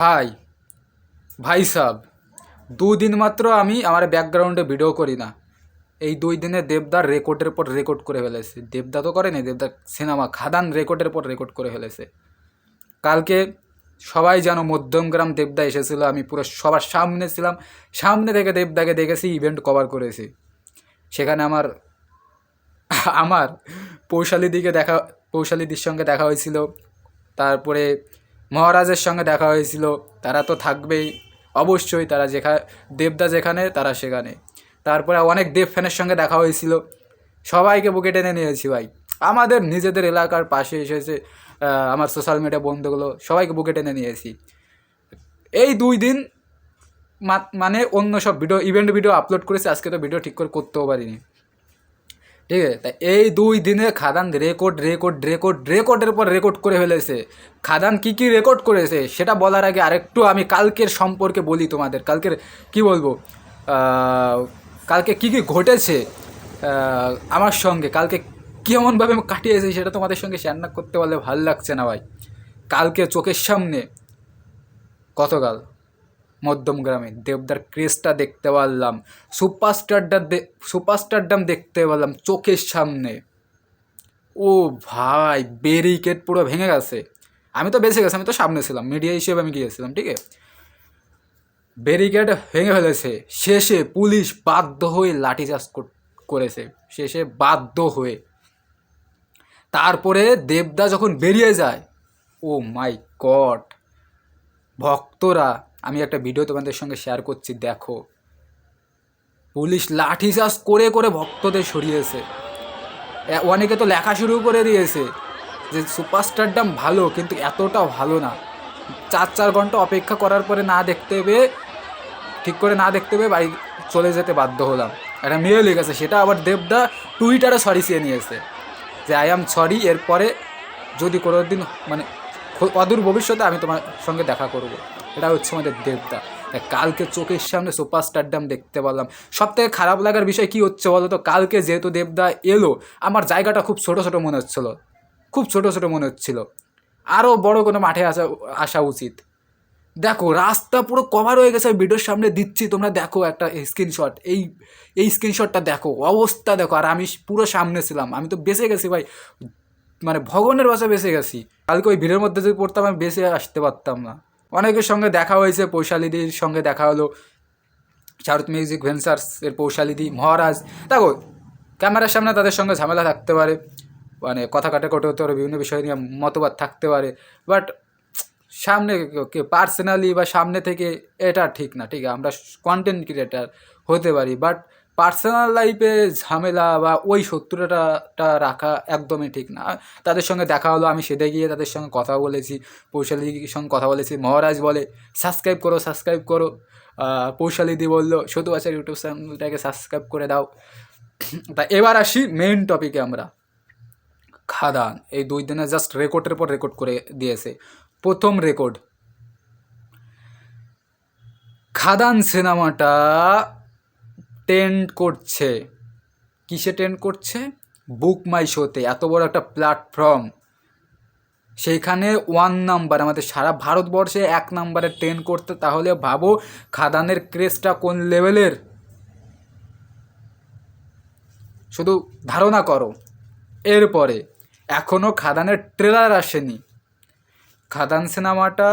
ভাই ভাই সাব দুদিন মাত্র আমি আমার ব্যাকগ্রাউন্ডে ভিডিও করি না। এই দুই দিনে দেবদার রেকর্ডের পর রেকর্ড করে ফেলেছে। দেবদা তো করেনি দেবদা সিনেমা খাদান রেকর্ডের পর রেকর্ড করে ফেলেছে। কালকে সবাই জানো মধ্যমগ্রাম দেবদা এসেছিল, আমি পুরো সবার সামনে ছিলাম। সামনে থেকে দেবদাকে দেখেছি ইভেন্ট কভার করেছি। সেখানে আমার আমার পৌশালিদিকে দেখা, পৌশালিদির সঙ্গে দেখা হয়েছিল। তারপরে মহারাজের সঙ্গে দেখা হয়েছিল, তারা তো থাকবেই। অবশ্যই তারা যেখানে দেবদা যেখানে, তারা সেখানে। তারপরে অনেক দেব ফ্যানের সঙ্গে দেখা হয়েছিল। সবাইকে বুকে টেনে নিয়েছি ভাই। আমাদের নিজেদের এলাকার পাশে এসেছে আমার সোশ্যাল মিডিয়া বন্ধুগুলো, সবাইকে বুকে টেনে নিয়েছি। এই দুই দিন মানে অন্য সব ভিডিও ইভেন্ট ভিডিও আপলোড করেছি, আজকে তো ভিডিও ঠিক করে করতেও পারিনি। ঠিক আছে? তা এই দুই দিনে খাদান রেকর্ড রেকর্ড রেকর্ড রেকর্ডের পর রেকর্ড করে ফেলেছে। খাদান কি কি রেকর্ড করেছে সেটা বলার আগে আরেকটু আমি কালকের সম্পর্কে বলি তোমাদের। কালকের কি বলব? কালকে কি কি ঘটেছে? আমার সঙ্গে কালকে কেমনভাবে আমি কাটিয়েছি সেটা তোমাদের সঙ্গে শেয়ার না করতে পারলে ভালো লাগছে না ভাই। কালকে চোখের সামনে গতকাল মধ্যম গ্রামে। দেবদার ক্রেজটা দেখতে পারলাম। সুপারস্টারটা সুপারস্টারডাম দেখতে পারলাম চোখের সামনে। ও ভাই, ব্যারিকেড পুরো ভেঙে গেছে। আমি তো বেঁচে গেছি, আমি তো সামনে ছিলাম। মিডিয়া হিসেবে আমি গিয়েছিলাম, ঠিক আছে? ব্যারিকেড ভেঙে ফেলেছে। শেষে পুলিশ বাধ্য হয়ে লাঠিচার্জ কর- করেছে। শেষে বাধ্য হয়ে। তারপরে দেবদা যখন বেরিয়ে যায়, ও মাই গড, ভক্তরা আমি একটা ভিডিও তোমাদের সঙ্গে শেয়ার করছি, দেখো। পুলিশ লাঠিচার্জ করে করে ভক্তদের সরিয়েছে। অনেকে তো লেখা শুরু করে দিয়েছে যে সুপারস্টারডাম ভালো, কিন্তু এতটাও ভালো না। চার চার ঘণ্টা অপেক্ষা করার পরে না দেখতে পেয়ে, ঠিক করে না দেখতে পেয়ে বাড়ি চলে যেতে বাধ্য হলাম। একটা মেয়ে লিখেছে, সেটা আবার দেবদা টুইটারে সরি চেয়ে নিয়েছে যে আই অ্যাম সরি এরপরে যদি কোনো দিন মানে অদূর ভবিষ্যতে আমি তোমার সঙ্গে দেখা করব। এটা হচ্ছে আমাদের দেবদা কালকে চোখের সামনে সুপার স্টারডাম দেখতে পারলাম। সব থেকে খারাপ লাগার বিষয় কি হচ্ছে বলো তো কালকে যেহেতু দেবদা এলো, আমার জায়গাটা খুব ছোট ছোট মনে হচ্ছিল। খুব ছোট ছোট মনে হচ্ছিল। আরও বড় কোনো মাঠে আসা আসা উচিত। দেখো, রাস্তা পুরো কভার হয়ে গেছে ভিডিওর সামনে দিচ্ছি, তোমরা দেখো একটা স্ক্রিনশট এই এই স্ক্রিনশটটা দেখো, অবস্থা দেখো। আর আমি পুরো সামনে ছিলাম। আমি তো বেঁচে গেছি ভাই। মানে ভগবানের বাসা বেঁচে গেছি। কালকে ওই ভিড়ের মধ্যে যদি পড়তাম, আমি বেঁচে আসতে পারতাম না। অনেকের সঙ্গে দেখা হয়েছে, পৈশালিদির সঙ্গে দেখা হলো। শারদ মিউজিক ভেঞ্চার্স এর পৌশালিদি, মহারাজ। দেখো, ক্যামেরার সামনে তাদের সঙ্গে ঝামেলা থাকতে পারে। মানে কথা কাটাকাটি হতে পারে, বিভিন্ন বিষয় নিয়ে মতবাদ থাকতে পারে। বাট সামনে কে, পার্সোনালি বা সামনে থেকে এটা ঠিক না, ঠিক আমরা কন্টেন্ট ক্রিয়েটার হতে পারি, বাট পার্সোনাল লাইফে ঝামেলা বা ওই শত্রুতাটা রাখা একদমই ঠিক না। তাদের সঙ্গে দেখা হলো, আমি সেটা গিয়ে তাদের সঙ্গে কথা বলেছি। পৌশালিদির সঙ্গে কথা বলেছি। মহারাজ বলে, সাবস্ক্রাইব করো সাবস্ক্রাইব করো। পৌশালিদি বলল সতু আচার ইউটিউব চ্যানেলটাকে সাবস্ক্রাইব করে দাও। তা এবার আসি মেইন টপিকে আমরা। খাদান, এই দুই দিনে জাস্ট রেকর্ডের পর রেকর্ড করে দিয়েছে। প্রথম রেকর্ড খাদান সিনেমাটা টেন্ড করছে। কিসে টেন্ড করছে? বুক মাই শোতে এত বড় একটা প্ল্যাটফর্ম সেইখানে ওয়ান নাম্বার আমাদের সারা ভারতবর্ষে এক নাম্বারে ট্রেন করতে, তাহলে ভাবো খাদানের ক্রেজটা কোন লেভেলের শুধু ধারণা করো। এরপরে এখনও খাদানের ট্রেলার আসেনি। খাদান সিনেমাটা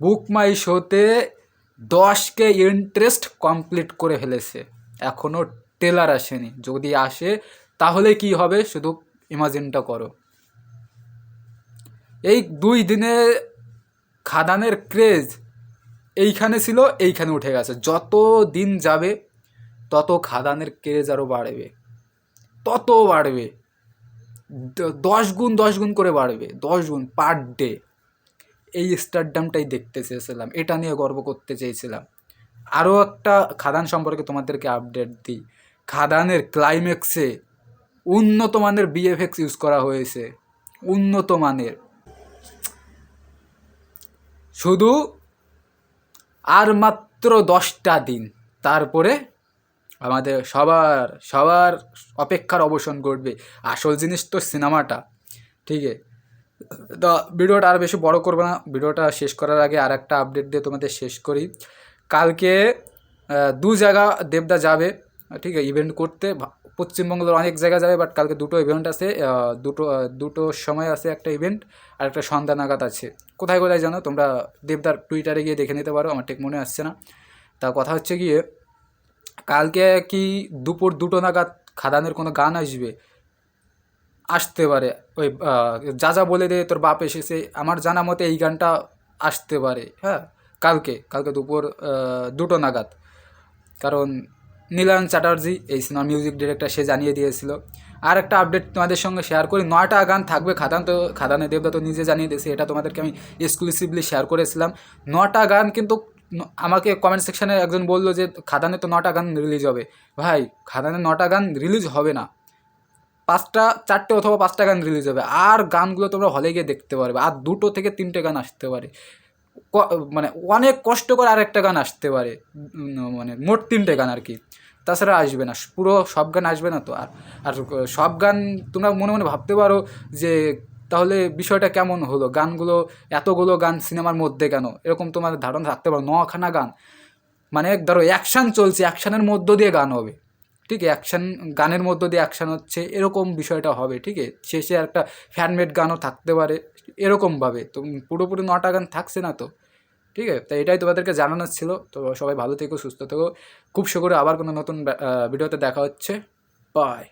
বুক মাই শোতে দশকে ইন্টারেস্ট কমপ্লিট করে ফেলেছে। এখনও ট্রেলার আসেনি। যদি আসে, তাহলে কি হবে? শুধু ইমাজিনটা করো। এই দুই দিনে খাদানের ক্রেজ এইখানে ছিল, এইখানে উঠে গেছে। যত দিন যাবে, তত খাদানের ক্রেজ আরও বাড়বে। তত বাড়বে। দশ গুণ দশ গুণ করে বাড়বে। দশ গুণ পার ডে এই স্টারডামটাই দেখতে চেয়েছিলাম। এটা নিয়ে গর্ব করতে চেয়েছিলাম। আরও একটা খাদান সম্পর্কে তোমাদেরকে আপডেট দিই। খাদানের ক্লাইম্যাক্সে উন্নত মানের বিএফএক্স ইউজ করা হয়েছে। উন্নত মানের। শুধু আর মাত্র দশটা দিন। তারপরে আমাদের সবার সবার অপেক্ষার অবসান ঘটবে। আসল জিনিস তো সিনেমাটা, ঠিক তো ভিডিওটা আর বেশি বড় করব না। ভিডিওটা শেষ করার আগে আর একটা আপডেট দিয়ে তোমাদের শেষ করি। কালকে দু জায়গা দেবদা যাবে, ঠিক আছে ইভেন্ট করতে। পশ্চিমবঙ্গের অনেক জায়গা যাবে বাট কালকে দুটো ইভেন্ট আছে দুটো দুটো সময় আছে একটা ইভেন্ট আর একটা সন্ধ্যা নাগাদ আছে। কোথায় কোথায় জানো? তোমরা দেবদার টুইটারে গিয়ে দেখে নিতে পারো, আমার ঠিক মনে আসছে না। তা কথা হচ্ছে গিয়ে কালকে কি দুপুর দুটো নাগাদ খাদানের কোনো গান আসবে? আসতে পারে। ওই যা যা বলে দে, তোর বাপ এসেছে, আমার জানা মতে এই গানটা আসতে পারে হ্যাঁ? কালকে কালকে দুপুর দুটো নাগাদ। কারণ নীলায়ন চ্যাটার্জি, এই সিনেমার মিউজিক ডিরেক্টর সে জানিয়ে দিয়েছিল। আর একটা আপডেট তোমাদের সঙ্গে শেয়ার করি, নয়টা গান থাকবে খাদান তো খাদানে দেবদা তো নিজে জানিয়ে দিয়েছে, এটা তোমাদেরকে আমি এক্সক্লুসিভলি শেয়ার করেছিলাম। নটা গান কিন্তু আমাকে কমেন্ট সেকশানে একজন বলল যে, খাদানে তো নটা গান রিলিজ হবে। ভাই, খাদানে নটা গান রিলিজ হবে না। পাঁচটা, চারটে অথবা পাঁচটা গান রিলিজ হবে। আর গানগুলো তোমরা হলে গিয়ে দেখতে পারবে। আর দুটো থেকে তিনটে গান আসতে পারে। মানে অনেক কষ্ট করে আর একটা গান আসতে পারে মানে মোট তিনটে গান আর কি। তাছাড়া আসবে না, পুরো সব গান আসবে না তো। আর আর সব গান তোমরা মনে মনে ভাবতে পারো যে তাহলে বিষয়টা কেমন হলো? গানগুলো, এতগুলো গান সিনেমার মধ্যে কেন? এরকম তোমার ধারণা থাকতে পারো, নখানা গান। মানে ধরো অ্যাকশান চলছে অ্যাকশানের মধ্য দিয়ে গান হবে। ঠিক অ্যাকশান গানের মধ্য দিয়ে অ্যাকশান হচ্ছে, এরকম বিষয়টা হবে, ঠিক আছে? শেষে একটা ফ্যানমেড গানও থাকতে পারে, এরকমভাবে। তো পুরোপুরি নটা গান থাকছে না তো, ঠিক আছে? তাই এটাই তোমাদেরকে জানানোর ছিল। তো সবাই ভালো থেকো, সুস্থ থেকো। খুব শীঘ্রই আবার কোনো নতুন ভিডিওতে দেখা হচ্ছে। বাই